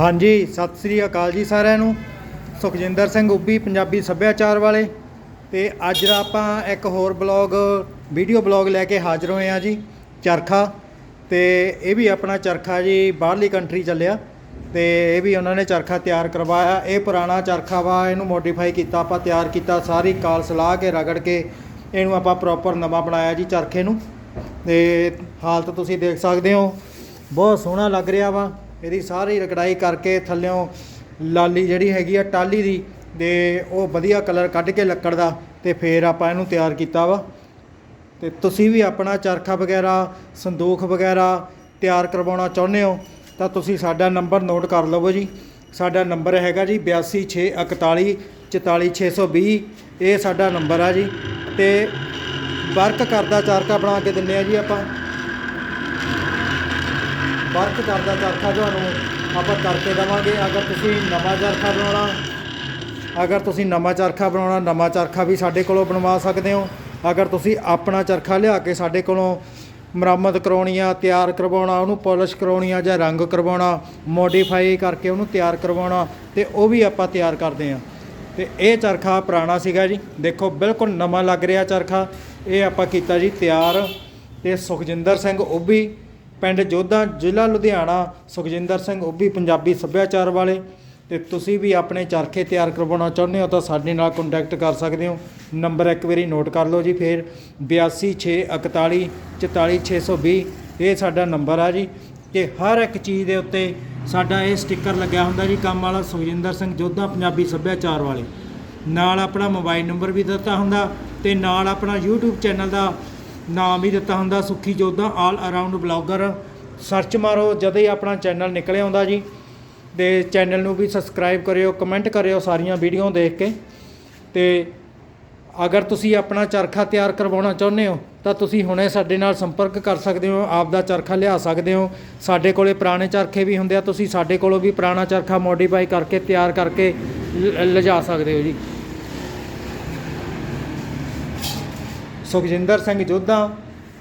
ਹਾਂਜੀ, ਸਤਿ ਸ੍ਰੀ ਅਕਾਲ ਜੀ ਸਾਰਿਆਂ ਨੂੰ। ਸੁਖਜਿੰਦਰ ਸਿੰਘ ਉੱਬੀ ਪੰਜਾਬੀ ਸੱਭਿਆਚਾਰ ਵਾਲੇ। ਤੇ ਅੱਜ ਦਾ ਆਪਾਂ ਇੱਕ ਹੋਰ ਬਲੌਗ, ਵੀਡੀਓ ਬਲੌਗ ਲੈ ਕੇ ਹਾਜ਼ਰ ਹੋਏ ਆ ਜੀ, ਚਰਖਾ। ਤੇ ਇਹ ਵੀ ਆਪਣਾ ਚਰਖਾ ਜੀ, ਬਾਹਰਲੀ ਕੰਟਰੀ ਚੱਲਿਆ। ਤੇ ਇਹ ਵੀ ਉਹਨਾਂ ਨੇ ਚਰਖਾ ਤਿਆਰ ਕਰਵਾਇਆ। ਇਹ ਪੁਰਾਣਾ ਚਰਖਾ ਵਾ, ਇਹਨੂੰ ਮੋਡੀਫਾਈ ਕੀਤਾ, ਆਪਾਂ ਤਿਆਰ ਕੀਤਾ, ਸਾਰੀ ਕਾਲ ਸਲਾਹ ਕੇ, ਰਗੜ ਕੇ, ਇਹਨੂੰ ਆਪਾਂ ਪ੍ਰੋਪਰ ਨਵਾਂ ਬਣਾਇਆ ਜੀ ਚਰਖੇ ਨੂੰ। ਤੇ ਹਾਲਤ ਤੁਸੀਂ ਦੇਖ ਸਕਦੇ ਹੋ। ਬਹੁਤ ਸੋਹਣਾ ਲੱਗ ਰਿਹਾ ਵਾ। ਇਹਦੀ ਸਾਰੀ ਰਗੜਾਈ ਕਰਕੇ ਥੱਲਿਓਂ ਲਾਲੀ ਜਿਹੜੀ ਹੈਗੀ ਆ ਟਾਲੀ ਦੀ ਤੇ ਉਹ ਵਧੀਆ ਕਲਰ ਕੱਢ ਕੇ ਲੱਕੜ ਦਾ ਤੇ ਫੇਰ ਆਪਾਂ ਇਹਨੂੰ ਤਿਆਰ ਕੀਤਾ ਵਾ। ਤੇ ਤੁਸੀਂ ਵੀ ਆਪਣਾ ਚਰਖਾ ਵਗੈਰਾ, ਸੰਦੂਖ ਵਗੈਰਾ ਤਿਆਰ ਕਰਵਾਉਣਾ ਚਾਹੁੰਦੇ ਹੋ, ਤਾਂ ਤੁਸੀਂ ਸਾਡਾ ਨੰਬਰ ਨੋਟ ਕਰ ਲਵੋ ਜੀ। ਸਾਡਾ ਨੰਬਰ ਹੈਗਾ ਜੀ 8261 44620 ਇਹ ਸਾਡਾ ਨੰਬਰ ਆ ਜੀ। ਤੇ ਵਰਕ ਕਰਦਾ ਚਰਖਾ ਬਣਾ ਕੇ ਦਿੰਨੇ ਆ ਜੀ ਆਪਾਂ। ਵਰਕ ਕਰਦਾ ਚਰਖਾ ਤੁਹਾਨੂੰ ਆਪਾਂ ਕਰਕੇ ਦੇਵਾਂਗੇ। ਅਗਰ ਤੁਸੀਂ ਨਵਾਂ ਚਰਖਾ ਬਣਾਉਣਾ, ਅਗਰ ਤੁਸੀਂ ਨਵਾਂ ਚਰਖਾ ਬਣਾਉਣਾ, ਨਵਾਂ ਚਰਖਾ ਵੀ ਸਾਡੇ ਕੋਲੋਂ ਬਣਵਾ ਸਕਦੇ ਹੋ। ਅਗਰ ਤੁਸੀਂ ਆਪਣਾ ਚਰਖਾ ਲਿਆ ਕੇ ਸਾਡੇ ਕੋਲੋਂ ਮੁਰੰਮਤ ਕਰਾਉਣੀ ਆ, ਤਿਆਰ ਕਰਵਾਉਣਾ, ਉਹਨੂੰ ਪਾਲਿਸ਼ ਕਰਾਉਣੀ ਆ ਜਾਂ ਰੰਗ ਕਰਵਾਉਣਾ ਮੋਡੀਫਾਈ ਕਰਕੇ ਉਹਨੂੰ ਤਿਆਰ ਕਰਵਾਉਣਾ, ਤੇ ਉਹ ਵੀ ਆਪਾਂ ਤਿਆਰ ਕਰਦੇ ਆ। ਤੇ ਇਹ ਚਰਖਾ ਪੁਰਾਣਾ ਸੀਗਾ ਜੀ। ਦੇਖੋ, ਬਿਲਕੁਲ ਨਵਾਂ ਲੱਗ ਰਿਹਾ ਚਰਖਾ। ਇਹ ਆਪਾਂ ਕੀਤਾ ਜੀ ਤਿਆਰ। ਤੇ ਸੁਖਜਿੰਦਰ ਸਿੰਘ ਉਹ ਵੀ ਪਿੰਡ ਜੋਧਾ, ਜ਼ਿਲ੍ਹਾ ਲੁਧਿਆਣਾ, ਸੁਖਜਿੰਦਰ ਸਿੰਘ ਓਬੀ ਪੰਜਾਬੀ ਸੱਭਿਆਚਾਰ ਵਾਲੇ। ਤੇ ਤੁਸੀਂ ਵੀ ਆਪਣੇ ਚਰਖੇ ਤਿਆਰ ਕਰਵਾਉਣਾ ਚਾਹੁੰਦੇ ਹੋ ਤਾਂ ਸਾਡੇ ਨਾਲ ਕੰਟੈਕਟ ਕਰ ਸਕਦੇ ਹੋ। ਨੰਬਰ ਇੱਕ ਵਾਰੀ ਨੋਟ ਕਰ ਲਓ ਜੀ ਫੇਰ। 8261 44620 ਇਹ ਸਾਡਾ ਨੰਬਰ ਆ ਜੀ। ਤੇ ਹਰ ਇੱਕ ਚੀਜ਼ ਦੇ ਉੱਤੇ ਸਾਡਾ ਇਹ ਸਟicker ਲੱਗਿਆ ਹੁੰਦਾ ਜੀ, ਕੰਮ ਵਾਲਾ ਸੁਖਜਿੰਦਰ ਸਿੰਘ ਜੋਧਾ, ਪੰਜਾਬੀ ਸੱਭਿਆਚਾਰ ਵਾਲੇ। ਨਾਲ ਆਪਣਾ ਮੋਬਾਈਲ ਨੰਬਰ ਵੀ ਦਿੱਤਾ ਹੁੰਦਾ ਤੇ ਨਾਲ ਆਪਣਾ YouTube ਚੈਨਲ ਦਾ ਨਾਮ ਹੀ ਦਿੱਤਾ ਹੁੰਦਾ, Sukhi Jodha all around blogger search ਮਾਰੋ, ਜਦੋਂ ਹੀ ਆਪਣਾ ਚੈਨਲ ਨਿਕਲ ਆਉਂਦਾ ਜੀ, ਤੇ ਚੈਨਲ ਨੂੰ ਵੀ ਸਬਸਕ੍ਰਾਈਬ ਕਰਿਓ ਕਮੈਂਟ ਕਰਿਓ ਸਾਰੀਆਂ ਵੀਡੀਓ ਦੇਖ ਕੇ। ਤੇ ਅਗਰ ਤੁਸੀਂ ਆਪਣਾ ਚਰਖਾ ਤਿਆਰ ਕਰਵਾਉਣਾ ਚਾਹੁੰਦੇ ਹੋ, ਤਾਂ ਤੁਸੀਂ ਹੁਣੇ ਸਾਡੇ ਨਾਲ ਸੰਪਰਕ ਕਰ ਸਕਦੇ ਹੋ, ਆਪ ਦਾ ਚਰਖਾ ਲਿਆ ਸਕਦੇ ਹੋ। ਸਾਡੇ ਕੋਲੇ ਪੁਰਾਣੇ ਚਰਖੇ ਵੀ ਹੁੰਦੇ ਆ, ਤੁਸੀਂ ਸਾਡੇ ਕੋਲੋਂ ਵੀ ਪੁਰਾਣਾ ਚਰਖਾ ਮੋਡੀਫਾਈ ਕਰਕੇ, ਤਿਆਰ ਕਰਕੇ ਲ- ਲਿਜਾ ਸਕਦੇ ਹੋ ਜੀ। ਸੁਖਜਿੰਦਰ ਸਿੰਘ ਜੋਧਾ,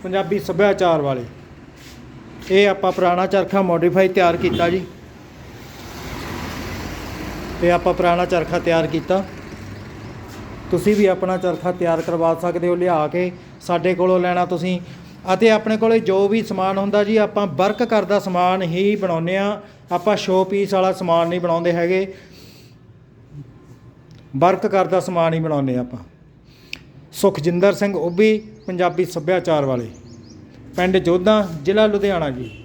ਪੰਜਾਬੀ ਸੱਭਿਆਚਾਰ ਵਾਲੇ। ਇਹ ਆਪਾਂ ਪੁਰਾਣਾ ਚਰਖਾ ਮੋਡੀਫਾਈ ਤਿਆਰ ਕੀਤਾ ਜੀ। ਤੇ ਆਪਾਂ ਪੁਰਾਣਾ ਚਰਖਾ ਤਿਆਰ ਕੀਤਾ। ਤੁਸੀਂ ਵੀ ਆਪਣਾ ਚਰਖਾ ਤਿਆਰ ਕਰਵਾ ਸਕਦੇ ਹੋ, ਲਿਆ ਕੇ ਸਾਡੇ ਕੋਲੋਂ ਲੈਣਾ ਤੁਸੀਂ। ਅਤੇ ਆਪਣੇ ਕੋਲੇ ਜੋ ਵੀ ਸਮਾਨ ਹੁੰਦਾ ਜੀ, ਆਪਾਂ ਵਰਕ ਕਰਦਾ ਸਮਾਨ ਹੀ ਬਣਾਉਂਦੇ ਆ ਆਪਾਂ ਸ਼ੋ ਪੀਸ ਵਾਲਾ ਸਮਾਨ ਨਹੀਂ ਬਣਾਉਂਦੇ ਹੈਗੇ। ਵਰਕ ਕਰਦਾ ਸਮਾਨ ਹੀ ਬਣਾਉਂਦੇ ਆਪਾਂ। ਸੁਖਜਿੰਦਰ ਸਿੰਘ ਓਬੀ ਪੰਜਾਬੀ ਸੱਭਿਆਚਾਰ ਵਾਲੇ। ਪਿੰਡ ਜੋਧਾ ਜ਼ਿਲ੍ਹਾ ਲੁਧਿਆਣਾ ਜੀ।